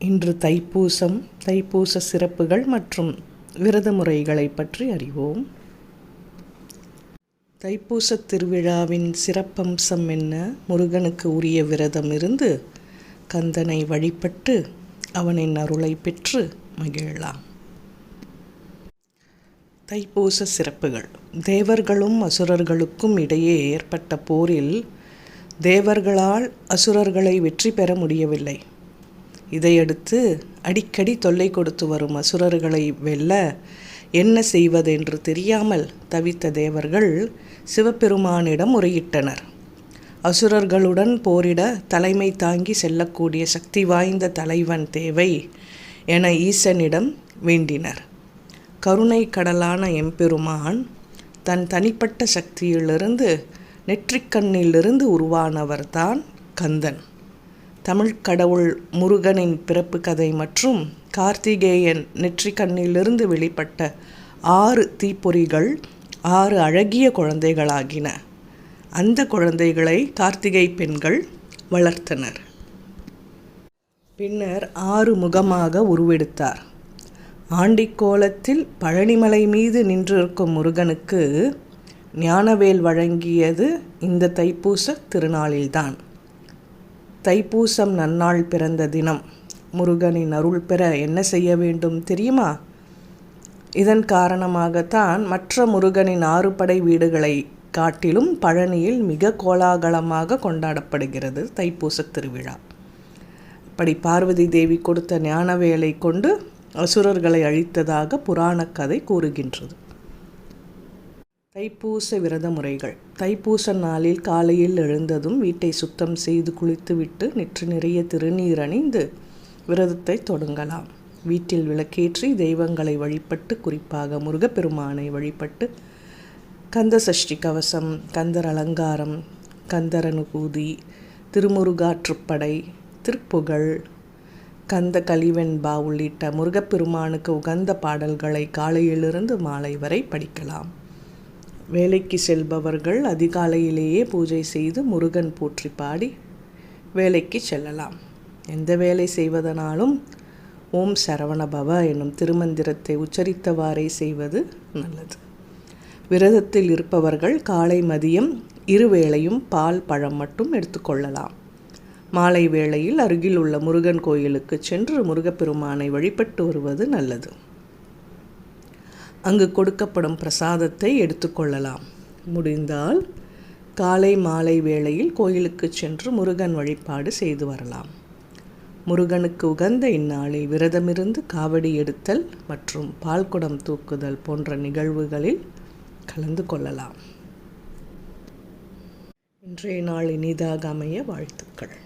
இன்று தைப்பூசம் தைப்பூச சிறப்புகள் மற்றும் விரத முறைகளை பற்றி அறிவோம். தைப்பூசத் திருவிழாவின் சிறப்பம்சம் என்ன? முருகனுக்கு உரிய விரதம் இருந்து கந்தனை வழிபட்டு அவனின் அருளை பெற்று மகிழலாம். தைப்பூச சிறப்புகள். தேவர்களும் அசுரர்களுக்கும் இடையே ஏற்பட்ட போரில் தேவர்களால் அசுரர்களை வெற்றி பெற முடியவில்லை. இதையடுத்து அடிக்கடி தொல்லை கொடுத்து வரும் அசுரர்களை வெல்ல என்ன செய்வதென்று தெரியாமல் தவித்த தேவர்கள் சிவபெருமானிடம் முறையிட்டனர். அசுரர்களுடன் போரிட தலைமை தாங்கி செல்லக்கூடிய சக்தி வாய்ந்த தலைவன் தேவை என ஈசனிடம் வேண்டினர். கருணை கடலான எம்பெருமான் தன் தனிப்பட்ட சக்தியிலிருந்து நெற்றிக்கண்ணிலிருந்து உருவானவர்தான் கந்தன். தமிழ் கடவுள் முருகனின் பிறப்பு கதை மற்றும் கார்த்திகேயன் நெற்றிக்கண்ணிலிருந்து வெளிப்பட்ட ஆறு தீப்பொறிகள் ஆறு அழகிய குழந்தைகளாகின. அந்த குழந்தைகளை கார்த்திகை பெண்கள் வளர்த்தனர். பின்னர் ஆறு முகமாக உருவெடுத்தார். ஆண்டிக்கோலத்தில் பழனிமலை மீது நின்றிருக்கும் முருகனுக்கு ஞானவேல் வழங்கியது இந்த தைப்பூச திருநாளில்தான். தைப்பூசம் நன்னாள் பிறந்த தினம். முருகனின் அருள் பெற என்ன செய்ய வேண்டும் தெரியுமா? இதன் காரணமாகத்தான் மற்ற முருகனின் ஆறுபடை வீடுகளை காட்டிலும் பழனியில் மிக கோலாகலமாக கொண்டாடப்படுகிறது தைப்பூச திருவிழா. அப்படி பார்வதி தேவி கொடுத்த ஞான வேலை கொண்டு அசுரர்களை அழித்ததாக புராணக் கதை கூறுகின்றது. தைப்பூச விரத முறைகள் தைப்பூச நாளில் காலையில் எழுந்ததும் வீட்டை சுத்தம் செய்து குளித்துவிட்டு நெற்று நிறைய திருநீர் அணிந்து விரதத்தை தொடங்கலாம். வீட்டில் விளக்கேற்றி தெய்வங்களை வழிபட்டு குறிப்பாக முருகப்பெருமானை வழிபட்டு கந்த சஷ்டி கவசம் கந்தர் அலங்காரம் கந்தரனுபூதி திருமுருகாற்றுப்படை திருப்புகழ் கந்த கலிவெண்பா உள்ளிட்ட முருகப்பெருமானுக்கு உகந்த பாடல்களை காலையிலிருந்து மாலை வரை படிக்கலாம். வேலைக்கு செல்பவர்கள் அதிகாலையிலேயே பூஜை செய்து முருகன் போற்றி பாடி வேலைக்கு செல்லலாம். எந்த வேலை செய்வதனாலும் ஓம் சரவணபவ என்னும் திருமந்திரத்தை உச்சரித்தவாறே செய்வது நல்லது. விரதத்தில் இருப்பவர்கள் காலை மதியம் இருவேளையும் பால் பழம் மட்டும் எடுத்துக்கொள்ளலாம் மாலை வேளையில் அருகில் உள்ள முருகன் கோயிலுக்கு சென்று முருகப்பெருமானை வழிபட்டு வருவது நல்லது. அங்கு கொடுக்கப்படும் பிரசாதத்தை எடுத்துக்கொள்ளலாம். முடிந்தால் காலை மாலை வேளையில் கோயிலுக்கு சென்று முருகன் வழிபாடு செய்து வரலாம். முருகனுக்கு உகந்த இந்நாளில் விரதமிருந்து காவடி எடுத்தல் மற்றும் பால்குடம் தூக்குதல் போன்ற நிகழ்வுகளில் கலந்து கொள்ளலாம். இன்றைய நாள் இனிதாக அமைய வாழ்த்துக்கள்.